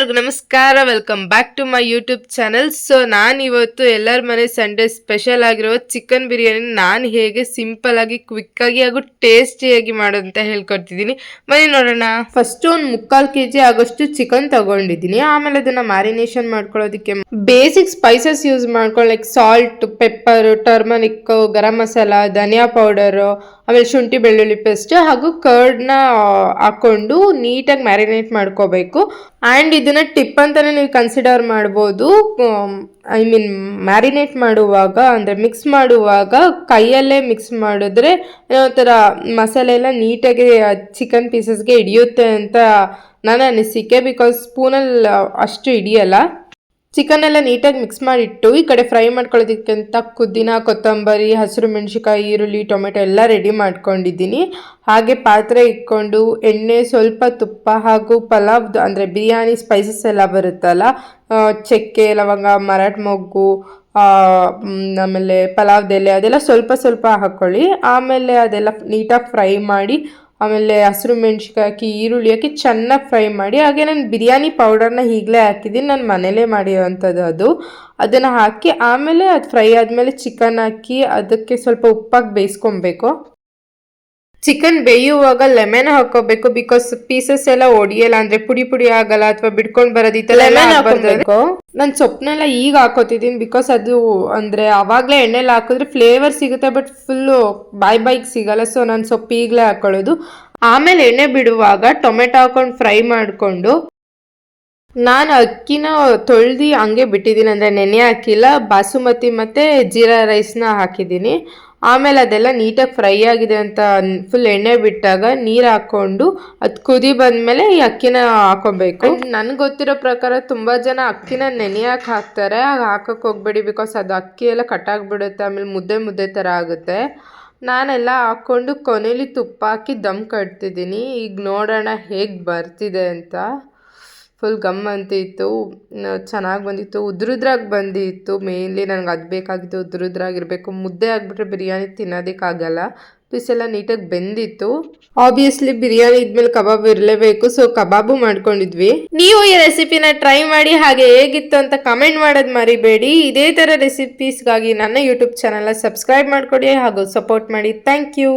ಎಲ್ರಿಗೂ ನಮಸ್ಕಾರ. Welcome back to my YouTube channel so ನಾನು ಇವತ್ತು ಎಲ್ಲರ ಮನೆ ಸಂಡೇ ಸ್ಪೆಷಲ್ ಆಗಿರೋ ಚಿಕನ್ ಬಿರಿಯಾನಿ ನಾನು ಹೇಗೆ ಸಿಂಪಲ್ ಆಗಿ ಕ್ವಿಕ್ ಆಗಿ ಹಾಗೂ ಟೇಸ್ಟಿಯಾಗಿ ಮಾಡೋದಂತ ಹೇಳ್ಕೊಡ್ತಿದ್ದೀನಿ. ಬನ್ನಿ ನೋಡೋಣ. ಫಸ್ಟ್ ಒಂದು ಮುಕ್ಕಾಲು ಕೆ ಜಿ ಆಗೋಷ್ಟು ಚಿಕನ್ ತಗೊಂಡಿದ್ದೀನಿ. ಆಮೇಲೆ ಅದನ್ನ ಮ್ಯಾರಿನೇಷನ್ ಮಾಡ್ಕೊಳ್ಳೋದಕ್ಕೆ ಬೇಸಿಕ್ ಸ್ಪೈಸಸ್ ಯೂಸ್ ಮಾಡ್ಕೊಳ್ಳೋ like salt pepper turmeric garam masala, ಧನಿಯಾ ಪೌಡರು ಆಮೇಲೆ ಶುಂಠಿ, ಬೆಳ್ಳುಳ್ಳಿ ಪೇಸ್ಟ್ ಹಾಗೂ ಕರ್ಡ್ನ ಹಾಕೊಂಡು ನೀಟಾಗಿ ಮ್ಯಾರಿನೇಟ್ ಮಾಡ್ಕೋಬೇಕು. ಆ್ಯಂಡ್ ಇದನ್ನು ಟಿಪ್ ಅಂತಲೇ ನೀವು ಕನ್ಸಿಡರ್ ಮಾಡ್ಬೋದು. ಐ ಮೀನ್ ಮ್ಯಾರಿನೇಟ್ ಮಾಡುವಾಗ, ಅಂದರೆ ಮಿಕ್ಸ್ ಮಾಡುವಾಗ ಕೈಯಲ್ಲೇ ಮಿಕ್ಸ್ ಮಾಡಿದ್ರೆ ಏನೋ ಒಂಥರ ಮಸಾಲೆ ಎಲ್ಲ ನೀಟಾಗಿ ಚಿಕನ್ ಪೀಸಸ್ಗೆ ಹಿಡಿಯುತ್ತೆ ಅಂತ ನನ್ನ ಅನಿಸಿಕೆ ಬಿಕಾಸ್ ಸ್ಪೂನಲ್ಲಿ ಅಷ್ಟು ಹಿಡಿಯಲ್ಲ. ಚಿಕನ್ ಎಲ್ಲ ನೀಟಾಗಿ ಮಿಕ್ಸ್ ಮಾಡಿಟ್ಟು ಈ ಕಡೆ ಫ್ರೈ ಮಾಡ್ಕೊಳ್ಳೋದಕ್ಕಿಂತ ಕುದ್ದಿನ ಕೊತ್ತಂಬರಿ, ಹಸಿರು ಮೆಣಸಿಕಾಯಿ ಈರುಳ್ಳಿ, ಟೊಮೆಟೊ ಎಲ್ಲ ರೆಡಿ ಮಾಡ್ಕೊಂಡಿದ್ದೀನಿ. ಹಾಗೆ ಪಾತ್ರೆ ಇಟ್ಕೊಂಡು ಎಣ್ಣೆ, ಸ್ವಲ್ಪ ತುಪ್ಪ ಹಾಗೂ ಪಲಾವ್ದು ಅಂದರೆ ಬಿರಿಯಾನಿ ಸ್ಪೈಸಸ್ ಎಲ್ಲ ಬರುತ್ತಲ್ಲ ಚಕ್ಕೆ, ಲವಂಗ, ಮರಾಠ ಮೊಗ್ಗು ಆಮೇಲೆ ಪಲಾವ್ದೆಲೆ ಅದೆಲ್ಲ ಸ್ವಲ್ಪ ಸ್ವಲ್ಪ ಹಾಕ್ಕೊಳ್ಳಿ ಆಮೇಲೆ ಅದೆಲ್ಲ ನೀಟಾಗಿ ಫ್ರೈ ಮಾಡಿ ಆಮೇಲೆ ಹಸಿರು ಮೆಣ್ಸಿಕಾಯಿ ಹಾಕಿ, ಈರುಳ್ಳಿ ಹಾಕಿ ಚೆನ್ನಾಗಿ ಫ್ರೈ ಮಾಡಿ, ಹಾಗೆ ನಾನು ಬಿರಿಯಾನಿ ಪೌಡರ್ನ ಈಗಲೇ ಹಾಕಿದ್ದೀನಿ ನಾನು ಮನೇಲೇ ಮಾಡಿರೋವಂಥದ್ದು ಅದು. ಅದನ್ನು ಹಾಕಿ ಆಮೇಲೆ ಅದು ಫ್ರೈ ಆದಮೇಲೆ ಚಿಕನ್ ಹಾಕಿ, ಅದಕ್ಕೆ ಸ್ವಲ್ಪ ಉಪ್ಪಾಗಿ ಬೇಯಿಸ್ಕೊಬೇಕು. ಚಿಕನ್ ಬೇಯುವಾಗ ಲೆಮನ್ ಹಾಕೋಬೇಕು ಬಿಕಾಸ್ ಪೀಸಸ್ ಎಲ್ಲ ಒಡಿಯಲ್ಲ ಅಂದ್ರೆ ಪುಡಿ ಪುಡಿ ಆಗಲ್ಲ ಅಥವಾ ಬಿಡ್ಕೊಂಡ್ ಬರೋದು ಈ ತರ ಲೆಮನ್ ಹಾಕೋಬೇಕು ನಾನು ಸೊಪ್ಪನ್ನೆಲ್ಲ ಈಗ ಹಾಕೋತಿದ್ದೀನಿ ಬಿಕಾಸ್ ಅದು ಅಂದ್ರೆ ಅವಾಗಲೇ ಎಣ್ಣೆಲ್ಲ ಹಾಕಿದ್ರೆ ಫ್ಲೇವರ್ ಸಿಗುತ್ತೆ ಬಟ್ ಫುಲ್ ಬಾಯ್ ಬಾಯ್ಗೆ ಸಿಗಲ್ಲ ಸೊ ನಾನು ಸೊಪ್ಪು ಈಗಲೇ ಹಾಕೊಳ್ಳೋದು. ಆಮೇಲೆ ಎಣ್ಣೆ ಬಿಡುವಾಗ ಟೊಮೆಟೊ ಹಾಕೊಂಡು ಫ್ರೈ ಮಾಡಿಕೊಂಡು ನಾನು ಅಕ್ಕಿನ ತೊಳ್ದು ಹಂಗೆ ಬಿಟ್ಟಿದ್ದೀನಿ. ಅಂದರೆ ನೆನೆ ಹಾಕಿಲ್ಲ, ಬಾಸುಮತಿ ಮತ್ತು ಜೀರಾ ರೈಸ್ನ ಹಾಕಿದ್ದೀನಿ. ಆಮೇಲೆ ಅದೆಲ್ಲ ನೀಟಾಗಿ ಫ್ರೈ ಆಗಿದೆ ಅಂತ ಫುಲ್ ಎಣ್ಣೆ ಬಿಟ್ಟಾಗ ನೀರು ಹಾಕ್ಕೊಂಡು ಅದು ಕುದಿ ಬಂದಮೇಲೆ ಈ ಅಕ್ಕಿನ ಹಾಕೊಬೇಕು. ನನಗೆ ಗೊತ್ತಿರೋ ಪ್ರಕಾರ ತುಂಬ ಜನ ಅಕ್ಕಿನ ನೆನೆಯಕ್ಕೆ ಹಾಕ್ತಾರೆ. ಆಗ ಹಾಕಕ್ಕೆ ಹೋಗ್ಬೇಡಿ ಬಿಕಾಸ್ ಅದು ಅಕ್ಕಿ ಎಲ್ಲ ಕಟ್ಟಾಗಿಬಿಡುತ್ತೆ ಆಮೇಲೆ ಮುದ್ದೆ ಮುದ್ದೆ ಥರ ಆಗುತ್ತೆ. ನಾನೆಲ್ಲ ಹಾಕ್ಕೊಂಡು ಕೊನೆಯಲ್ಲಿ ತುಪ್ಪ ಹಾಕಿ ದಮ್ ಕಟ್ತಿದ್ದೀನಿ. ಈಗ ನೋಡೋಣ ಹೇಗೆ ಬರ್ತಿದೆ ಅಂತ. ಫುಲ್ ಗಮ್ ಅಂತ ಇತ್ತು. ಚೆನ್ನಾಗಿ ಬಂದಿತ್ತು. ಉದ್ರುದ್ರಾಗಿ ಬಂದಿತ್ತು. ಮೇನ್ಲಿ ನನಗೆ ಅದು ಬೇಕಾಗಿತ್ತು. ಉದ್ರುದ್ರಾಗಿರಬೇಕು. ಮುದ್ದೆ ಆಗಿಬಿಟ್ರೆ ಬಿರಿಯಾನಿ ತಿನ್ನೋದಕ್ಕಾಗಲ್ಲ. ಪೀಸ್ ಎಲ್ಲ ನೀಟಾಗಿ ಬೆಂದಿತ್ತು. ಆಬ್ವಿಯಸ್ಲಿ ಬಿರಿಯಾನಿ ಇದ್ಮೇಲೆ ಕಬಾಬ್ ಇರಲೇಬೇಕು. ಸೊ ಕಬಾಬು ಮಾಡ್ಕೊಂಡಿದ್ವಿ. ನೀವು ಈ ರೆಸಿಪಿನ ಟ್ರೈ ಮಾಡಿ ಹಾಗೆ ಹೇಗಿತ್ತು ಅಂತ ಕಮೆಂಟ್ ಮಾಡೋದು ಮರಿಬೇಡಿ. ಇದೇ ಥರ ರೆಸಿಪೀಸ್ಗಾಗಿ ನನ್ನ ಯೂಟ್ಯೂಬ್ ಚಾನಲ್ನ ಸಬ್ಸ್ಕ್ರೈಬ್ ಮಾಡಿಕೊಡಿ ಹಾಗೂ ಸಪೋರ್ಟ್ ಮಾಡಿ. Thank you.